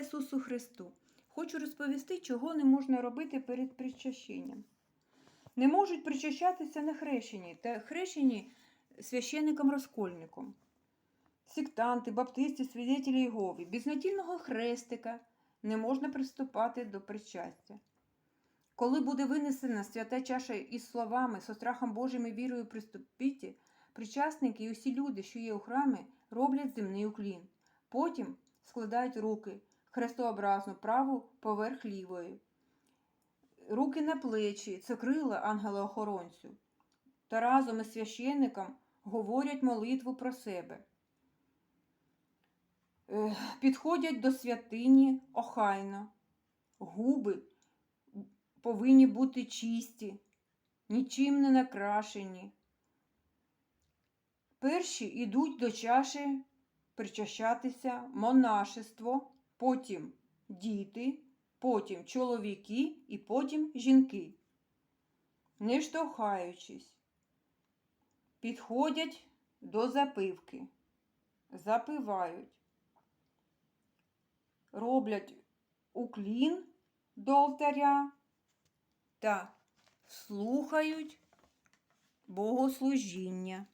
Ісусу Христу! Хочу розповісти, чого не можна робити перед причащенням. Не можуть причащатися на хрещенні та хрещені священником-розкольником. Сектанти, баптисти, свідетелі Єгови. Без натільного хрестика не можна приступати до причастя. Коли буде винесена свята чаша із словами со страхом Божим і вірою приступіть, причасники і усі люди, що є у храмі, роблять земний уклін. Потім складають руки хрестообразно праву поверх лівої, руки на плечі, це крила ангела-охоронцю, та разом із священником говорять молитву про себе. Е, Підходять до святині охайно, губи повинні бути чисті, нічим не накрашені. Перші йдуть до чаші причащатися монашество, потім діти, потім чоловіки і потім жінки. Не штовхаючись, підходять до запивки, запивають, роблять уклін до алтаря та слухають богослужіння.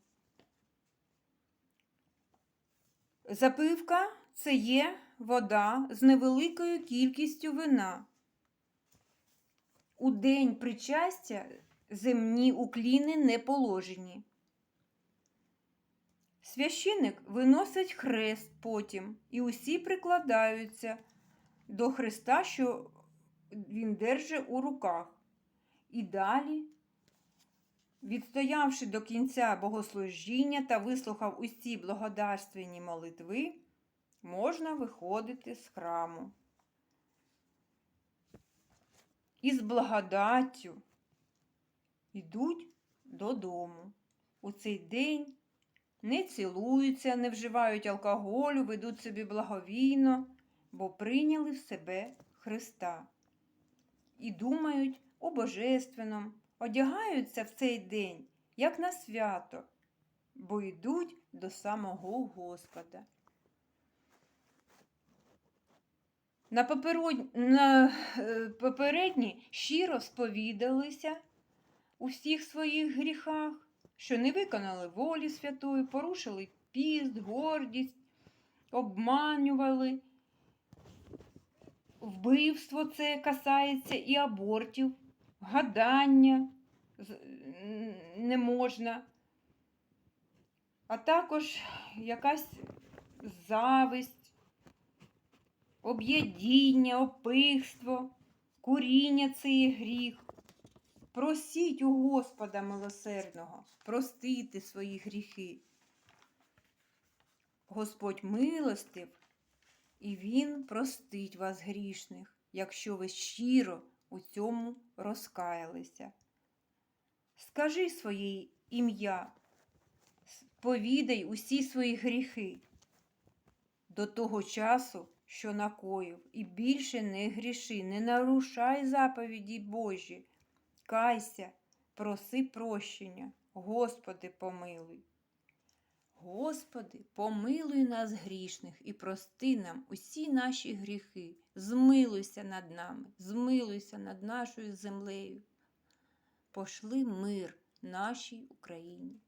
Запивка це є вода з невеликою кількістю вина. У день причастя земні укліни не положені. Священик виносить хрест потім, і усі прикладаються до хреста, що він держить у руках. І далі, відстоявши до кінця богослужіння та вислухав усі благодарственні молитви, можна виходити з храму. І з благодаттю йдуть додому. У цей день не цілуються, не вживають алкоголю, ведуть собі благовійно, бо прийняли в себе Христа. І думають у Божественному, одягаються в цей день, як на свято, бо йдуть до самого Господа. На, попередні, на е, попередні щиро сповідалися у всіх своїх гріхах, що не виконали волі святої, порушили піст, гордість, обманювали. Вбивство це касається і абортів, гадання не можна, а також якась зависть, об'єдіння, опихство, куріння це є гріх. Просіть у Господа милосердного, простити свої гріхи. Господь милостив, і Він простить вас грішних, якщо ви щиро у цьому розкаялися. Скажи своє ім'я, повідай усі свої гріхи до того часу, що накоїв, і більше не гріши, не нарушай заповіді Божі, кайся, проси прощення, Господи, помилуй. Господи, помилуй нас грішних і прости нам усі наші гріхи, змилуйся над нами, змилуйся над нашою землею. Пошли мир нашій Україні.